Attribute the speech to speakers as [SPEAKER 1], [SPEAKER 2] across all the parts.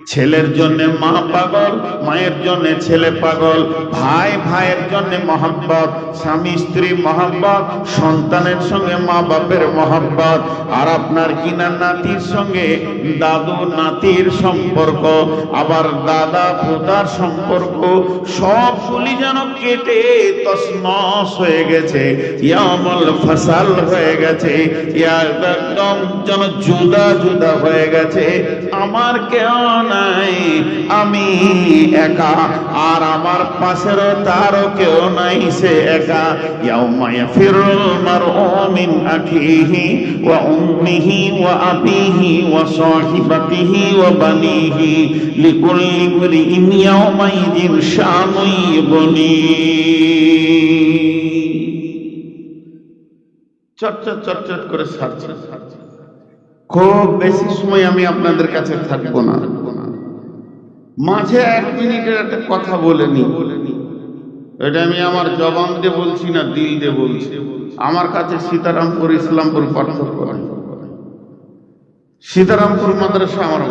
[SPEAKER 1] ছেলের জন্য মা পাগল, মায়ের জন্য ছেলে পাগল, ভাই ভাইয়ের জন্য মহাব্বত, স্বামী স্ত্রী মহাব্বত, সন্তানের সঙ্গে মা বাপের মহাব্বত, আর আপনার কিনা নাতির সঙ্গে দাদু নাতির সম্পর্ক, আবার দাদা পোতার সম্পর্ক, সবগুলি যেন কেটে তসমস হয়ে গেছে, ইয়ামল ফসল হয়ে গেছে একদম যেন জুদা জুদা হয়ে গেছে, আমার কেউ নাই। আমি একা, আর আমার পাশেরও তারও কেউ নাই, সে একা। ইয়াউমা ইয়াফিরুল মারউ মিন আখিহি উম্মিহি আবিহি বানিহি। শানুন ইবনি। চটচট চটচট করে সারছে। খুব বেশি সময় আমি আপনাদের কাছে থাকব না। মাঝে এক মিনিটের একটা কথা বলে নি। এটা আমি আমার জবান দিয়ে বলছি না, দিল দিয়ে বলছি। আমার কাছে সীতারামপুর, ইসলামপুর পার্থক্য। সীতারামপুর মাদ্রাসা আমার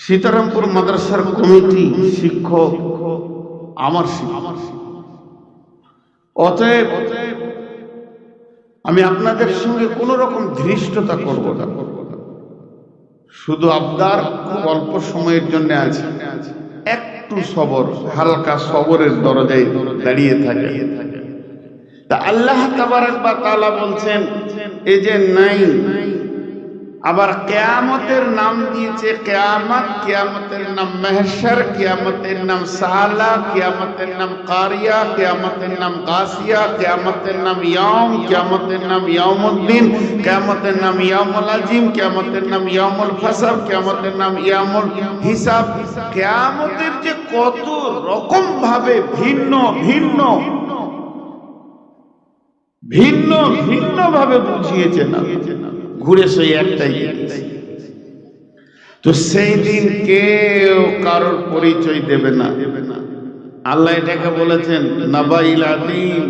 [SPEAKER 1] সীতারামপুর মাদ্রাসার কমিটি শিক্ষক, আমার শিক্ষক। অতএব আমি আপনাদের সঙ্গে কোন রকম ধৃষ্টতা করব না। শুধু আবদার, খুব অল্প সময়ের জন্য আছে একটু সবর, হালকা সবরের দরজায় দাঁড়িয়ে থাকে। তা আল্লাহ বা তালা বলছেন এই যে নাই আবার কেয়ামতের নাম দিয়েছে কেয়ামত কেয়ামতের নাম মেহসর কেয়ামতের নাম সালা কেয়ামতের নাম কারিয়া কেয়ামতের নাম গাসিয়া কেয়ামতের নাম ইয়াম কেয়ামতের নাম ইয়ামুদ্দিন কেয়ামতের নাম ইয়ামুল আজিম কেয়ামতের নাম ইয়ামুল ফাসাব কেয়ামতের নাম ইয়ামুল হিসাব কেয়ামতের যে কত রকম ভাবে ভিন্ন ভিন্ন ভিন্ন ভিন্ন ভাবে বুঝিয়েছে না ঘুরে সেই একটাই জিনিস। তো সেই দিন কেউ কারোর পরিচয় দেবে না আল্লাহ এটাকে বলেছেন নাবাইল আদিম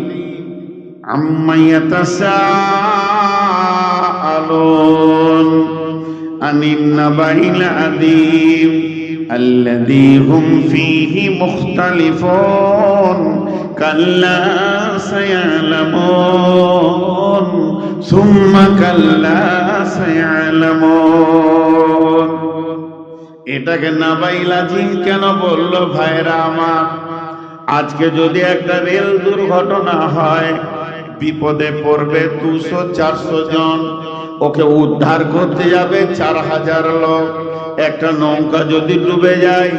[SPEAKER 1] আম্মায়াতাসাআলুন আনিন নাবাইল আদিম الذي هم فيه مختلفون كلا سيعلمون ثم كلا سيعلمون এটাকে নাবাইল আজিম কেন বললো ভাইরা আমার আজকে যদি একটা রেল দুর্ঘটনা হয় বিপদে পড়বে দুশো চারশো জন ওকে উদ্ধার করতে যাবে চার হাজার লোক একটা নৌকা যদি ডুবে যায়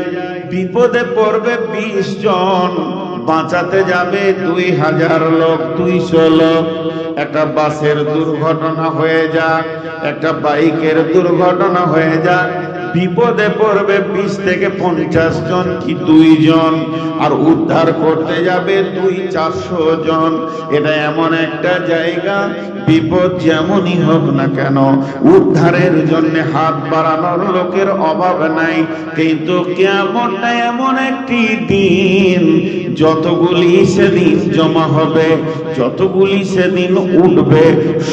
[SPEAKER 1] বিপদে পড়বে বিশ জন বাঁচাতে যাবে দুই হাজার লোক দুইশো লোক একটা বাসের দুর্ঘটনা হয়ে যাক একটা বাইকের দুর্ঘটনা হয়ে যায়। বিপদে পড়বে বিশ থেকে পঞ্চাশ জন কি দুইজন? আর উদ্ধার করতে যাবে দুই চারশো জন। এটা এমন একটা জায়গা, বিপদ যেমনই হোক না কেন, উদ্ধারের জন্য হাত বাড়ানোর লোকের অভাব নাই। কিন্তু কেমনটা এমন একটি দিন, যতগুলি সেদিন জমা হবে, যতগুলি সেদিন উঠবে,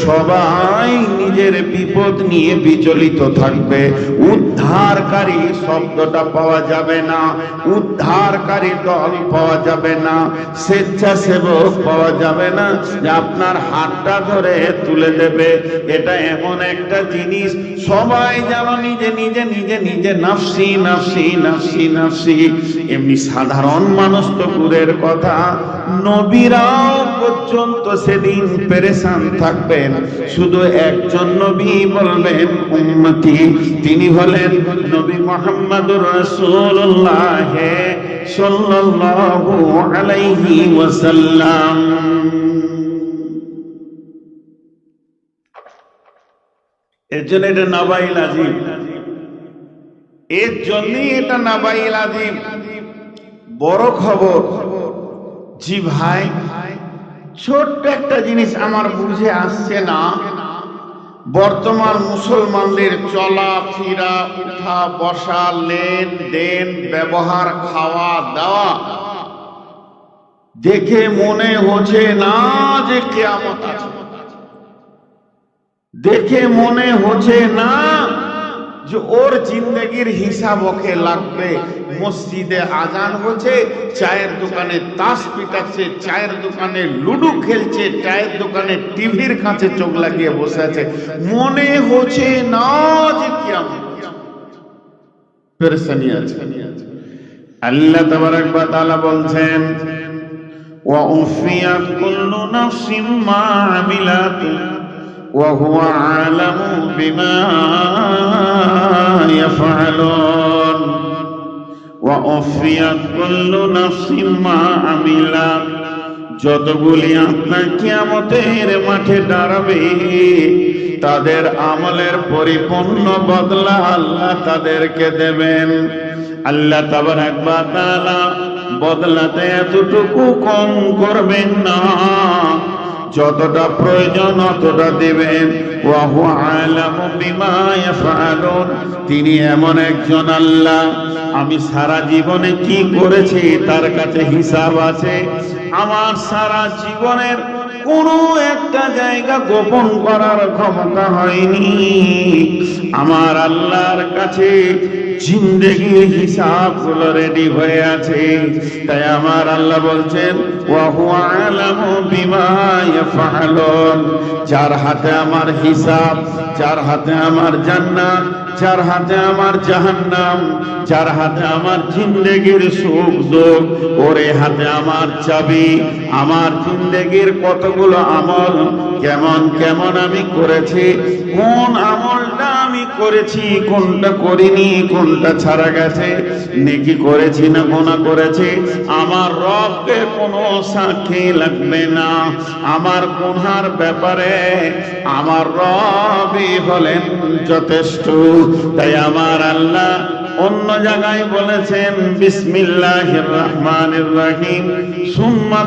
[SPEAKER 1] সবাই নিজের বিপদ নিয়ে বিচলিত থাকবে। উদ্ধারকারী শব্দটা পাওয়া যাবে না। উদ্ধারকারী দল পাওয়া যাবে না। স্বেচ্ছাসেবক পাওয়া যাবে না। যে আপনার হাতটা ধরে তুলে দেবে। এটা এমন একটা জিনিস। সবাই যেন নিজে নিজে নিজে নিজে নাফসি নাফসি নাফসি নাফসি। এমনি সাধারণ মানুষ তো দূরের কথা। নবীরাও পর্যন্ত সেদিন পেরেশান থাকবেন। শুধু একজন নবী বলবেন উম্মতি। তিনি হলেন নবী মোহাম্মদুর রাসূলুল্লাহ সাল্লাল্লাহু আলাইহি এর জন্য এটা নাবাইল আজিম। এর জন্যই এটা নাবাইল আজিম। বড় খবর জি ভাই, ছোট্ট একটা জিনিস আমার বুঝে আসছে না। বর্তমান মুসলমানদের চলা, ফিরা, উঠা, বসা, লেন দেন, ব্যবহার, খাওয়া, দাওয়া দেখে মনে হচ্ছে না যে কেয়ামত আছে। দেখে মনে হচ্ছে না যে ওর জিন্দগির হিসাব ওকে লাগবে। মসজিদে আজান হচ্ছে, চায়ের দোকানে তাস পিটাচ্ছে, চায়ের দোকানে লুডু খেলছে, চায়ের দোকানে টিভির কাছে চোখ লাগিয়ে বসে আছে। মনে হচ্ছে না যে পেরেশানি আছে। আল্লাহ তাবারাক ওয়া তাআলা বলছেন, ওয়া উফিয়াত কুল্লু নাফসিম মা আমিলাত। আলামু বিমা ইয়াফআলুন ওয়া উফিয়াত কুল্লু নাফসিম মা আমিলাত যতগুলি আত্মা কিয়ামতের মাঠে দাঁড়াবে, তাদের আমলের পরিপূর্ণ বদলা আল্লাহ তাদেরকে দেবেন। আল্লাহ ওয়া তাআলা বদলাতে এতটুকু কম করবেন না। যতটা প্রয়োজন অতটা দেবেন। তিনি এমন একজন আল্লাহ। আমি সারা জীবনে কি করেছি তার কাছে হিসাব আছে। আমার সারা জীবনের কোনো একটা জায়গা গোপন করার ক্ষমতা হয়নি। আমার আল্লাহর কাছে জিন্দগির হিসাবগুলো রেডি হয়ে আছে। তাই আমার আল্লাহ বলছেন যার হাতে আমার হিসাব, যার হাতে আমার জান্নাত যার হাতে আমার জাহান্নাম, যার হাতে আমার জিন্দগির সুখ দুঃখ, ওরে হাতে আমার চাবি, আমার জিন্দগির কতগুলো আমল, কেমন কেমন আমি করেছি, কোন আমলটা আমি করেছি, কোনটা করিনি, কোনটা ছাড়া গেছে, নেকি করেছি না গোনা করেছি, আমার রবকে কোনো সাক্ষী লাগবে না, আমার গুনহার ব্যাপারে আমার রবই হলেন যথেষ্ট। তাই আমার আল্লাহ অন্য জায়গায় বলেছেন, বিসমিল্লাহির রহমানির রহিম, সুম্মা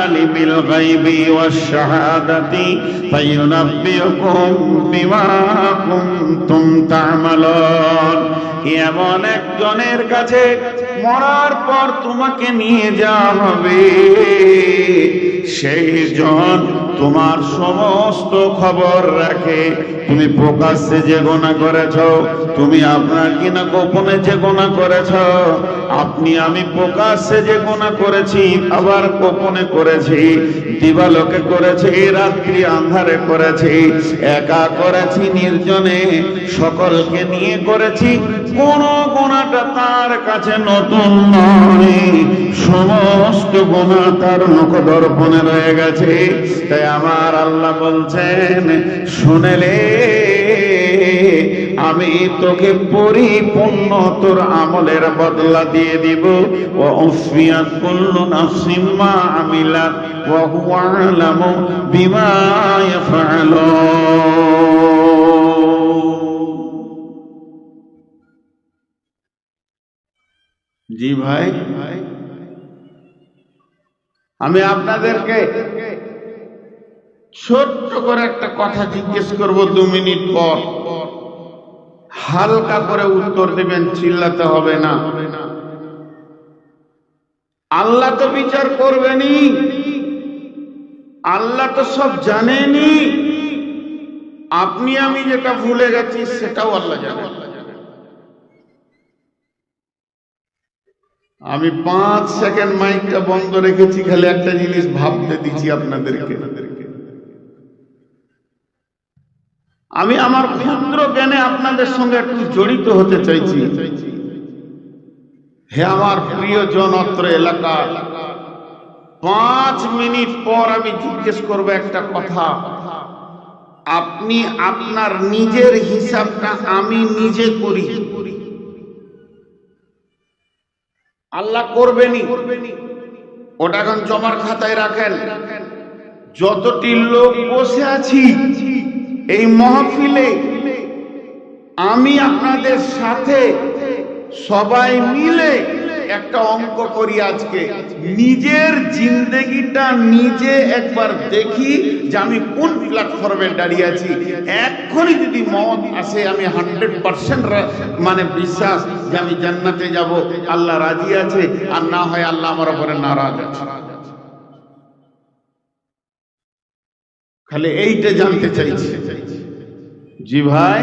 [SPEAKER 1] আলিমিল গায়বি শাহাদাতি ফায়ুনাব্বিউকুম বিমা কুনতুম তা'মালুন। এমন একজনের কাছে মরার পর তোমাকে নিয়ে যাওয়া হবে? সেই জন তোমার সমস্ত খবর রাখে। তুমি প্রকাশ্যে যে গোনা করেছ, তুমি আপনার কিনা গোপনে যে গোনা করেছ, আপনি আমি প্রকাশ্যে যে গোনা করেছি, আবার গোপনে করেছি, দিবালোকে করেছি, রাত্রি আন্ধারে করেছি, একা করেছি, নির্জনে সকলকে নিয়ে করেছি, কোন গোনাটা তার কাছে নতুন নয়। সমস্ত গোনা তার মুখ দর্পণে রয়ে গেছে। তাই আমার আল্লাহ বলছেন, শুনেলে আমি তোকে পরিপূর্ণ তোর আমলের বদলা দিয়ে দিব। ও উফিয়াত কুল্লু নাফসিম মা আমিলাত, ওয়া হুয়া আলামু বিমা জি ভাই, আমি আপনাদেরকে ছোট্ট করে একটা কথা জিজ্ঞেস করব দু মিনিট পর। হালকা করে উত্তর দেবেন, চিল্লাতে হবে না। আল্লাহ তো বিচার করবেনি আল্লাহ তো সব জানেনি আপনি, আমি যেটা ভুলে গেছি, সেটাও আল্লাহ জানেন। আমি পাঁচ সেকেন্ড মাইকটা বন্ধ রেখেছি, খালি একটা জিনিস ভাবতে দিচ্ছি আপনাদেরকে। আমি আমার ক্ষুদ্র জ্ঞানে আপনাদের সঙ্গে একটু জড়িত হতে চাইছি। হে আমার প্রিয় জনত্র এলাকা, পাঁচ মিনিট পর আমি জিজ্ঞেস করব একটা কথা। আপনি আপনার নিজের হিসাবটা আমি নিজে করি। আল্লাহ করবেনি ওটা এখন জমার খাতায় রাখেন। যতটি লোক বসে আছি এই মহফিলে আমি আপনাদের সাথে সবাই মিলে একটা অঙ্ক করি আজকে। নিজের জিন্দগিটা নিজে একবার দেখি যে আমি কোন প্ল্যাটফর্মে দাঁড়িয়ে আছি। এক্ষুনি যদি মত আসে, আমি হান্ড্রেড পার্সেন্ট মানে বিশ্বাস যে আমি জান্নাতে যাব। আল্লাহ রাজি আছে, আর না হয় আল্লাহ আমার উপরে নারাজ আছে। খালি এইটা জানতে চাইছি। জি ভাই।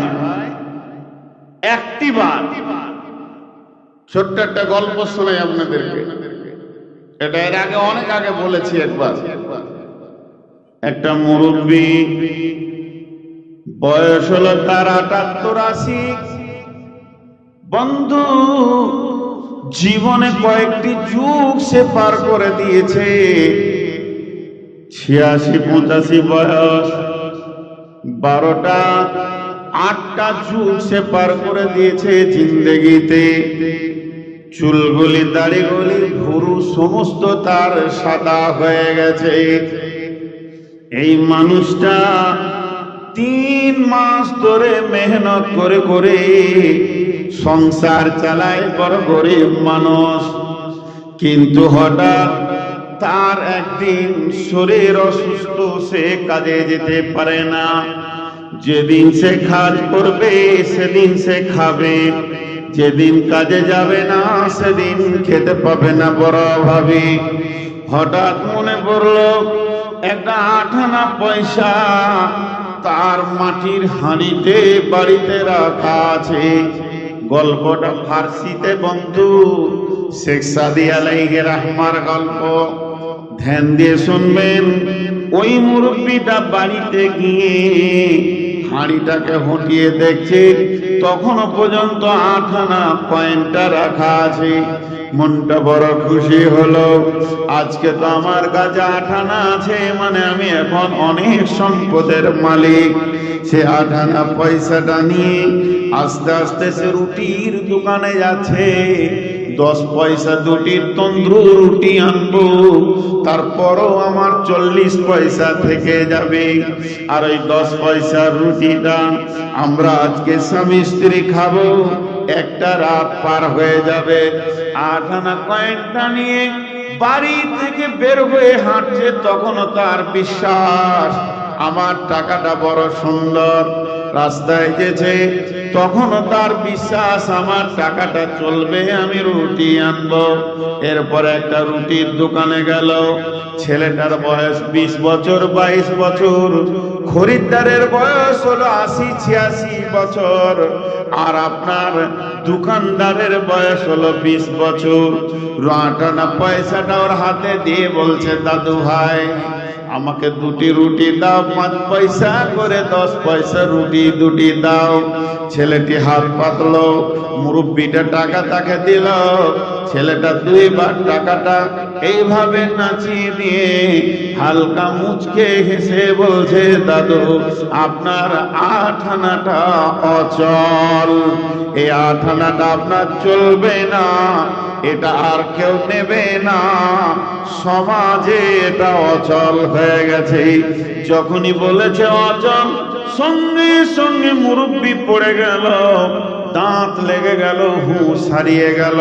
[SPEAKER 1] একটি বার। ছোট্ট একটা গল্প শোনাই আপনাদেরকে। এটা এর আগে, অনেক আগে বলেছি একবার। একটা মুরব্বী, বয়স হলো তার আটাত্তর আশি। বন্ধু, জীবনে কয়েকটি যুগ সে পার করে দিয়েছে। ছিয়াশি, পঁচাশি বয়স। বারোটা, আটটা যুগ সে পার করে দিয়েছে জিন্দেগিতে। চুলগুলি, দাড়িগুলি, ভুরু সমস্ত তার সাদা হয়ে গেছে। এই মানুষটা তিন মাস ধরে মেহনত করে করে সংসার চালায় বড় গরিব মানুষ। কিন্তু হঠাৎ তার একদিন শরীর অসুস্থ, সে কাজে যেতে পারে না। যেদিন সে কাজ করবে, সেদিন সে খাবে। যেদিন কাজে যাবে না, সেদিন খেতে পাবে না বড় ভাবে হঠাৎ মনে পড়ল, একটা আঠানা পয়সা তার মাটির হাঁড়িতে বাড়িতে রাখা আছে। গল্পটা ফার্সিতে বন্ধু, শেখ সাদি আলাইহি রাহমার গল্প। ধ্যান দিয়ে শুনবেন। ওই মুরব্বীটা বাড়িতে গিয়ে হাঁড়িটাকে হটিয়ে দেখছে। তখনও পর্যন্ত আঠানা পয়েন্টটা রাখা আছে। মনটা বড় খুশি হলো। আজকে তো আমার কাছে আঠানা আছে মানে আমি এখন অনেক সম্পদের মালিক। সে আঠানা পয়সাটা নিয়ে আস্তে আস্তে সে রুটির দোকানে যাচ্ছে। দশ পয়সা দুটি তন্দ্রু রুটি আনব, তারপরও আমার চল্লিশ পয়সা থেকে যাবে। আর ওই দশ পয়সার রুটিটা আমরা আজকে স্বামী স্ত্রী খাব, একটা রাত পার হয়ে যাবে। আট আনা কয়েকটা নিয়ে বাড়ি থেকে বের হয়ে হাঁটছে, তখনও তার বিশ্বাস, আমার টাকাটা বড় সুন্দর। রাস্তায় গেছে তখনও তার বিশ্বাস, আমার টাকাটা চলবে, আমি রুটি আনব। এরপর একটা রুটির দোকানে গেল। ছেলেটার বয়স বিশ বছর, বাইশ বছর। খরিদ্দারের বয়স হলো আশি, ছিয়াশি বছর। আর আপনার দোকানদারের বয়স হলো বিশ বছর। আটানা পয়সাটা ওর হাতে দিয়ে বলছে দাদু ভাই আমাকে দুটি রুটি দাও, পাঁচ পয়সা করে দশ পয়সা রুটি দুটি দাও। ছেলেটি হাত পাতলো, মুরব্বিটা টাকা তাকে দিল। ছেলেটা দুইবার টাকাটা এইভাবে নাচিয়ে দিয়ে হালকা মুচকে হেসে বলছে, দাদু, আপনার আঠানাটা অচল। এই আঠানাটা আপনার চলবে না, এটা আর কেউ নেবে না। সমাজে এটা অচল হয়ে গেছে। যখনই বলেছে অচল, সঙ্গে সঙ্গে মুরব্বি পড়ে গেল, দাঁত লেগে গেল হুঁশ হারিয়ে গেল।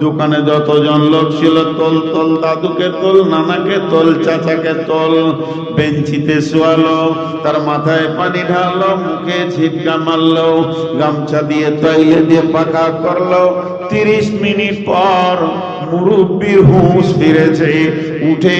[SPEAKER 1] দোকানে যতজন লোক ছিল, তোল তোল দাদুকে তোল, নানাকে তোল, চাচাকে তোল, বেঞ্চিতে শোয়ালো, তার মাথায় পানি ঢাললো, মুখে ছিটকা মারলো, গামছা দিয়ে তৈলে দিয়ে পাকা করল। তিরিশ মিনিট পর মুরব্বীর হুঁশ ফিরেছে, উঠে